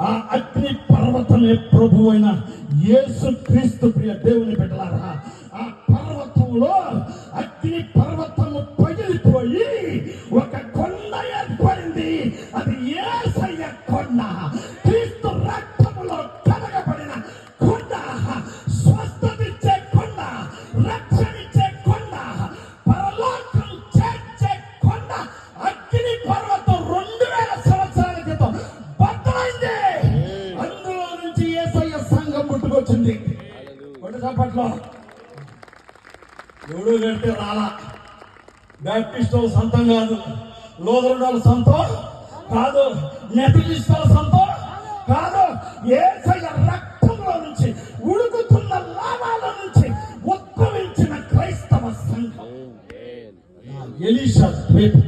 ఆ అగ్ని పర్వతమే ప్రభు అయిన యేసు క్రీస్తు ప్రియ దేవుని పెట్టలారా ఆ పర్వతంలో అగ్ని పర్వతము పగిలిపోయి ఒక కొండ ఏర్పడింది. అది ఏసయ్య కొండ. సంఘం పుట్టుకొచ్చింది కొట్టు చప్పట్లో ఎవడు కడితే రాలా. బ్యాప్టిస్ట్ వాళ్ళ సొంతం కాదు. లోదరుడాల సొంతం కాదు. మెథడిస్ట్ వాళ్ళ సొంతం కాదు. ఏసయ్య రక్తంలో నుంచి ఉడుకుతున్న లాభాల నుంచి ఉద్భవించిన క్రైస్తవ సంఘం. ఎలీషా రేపు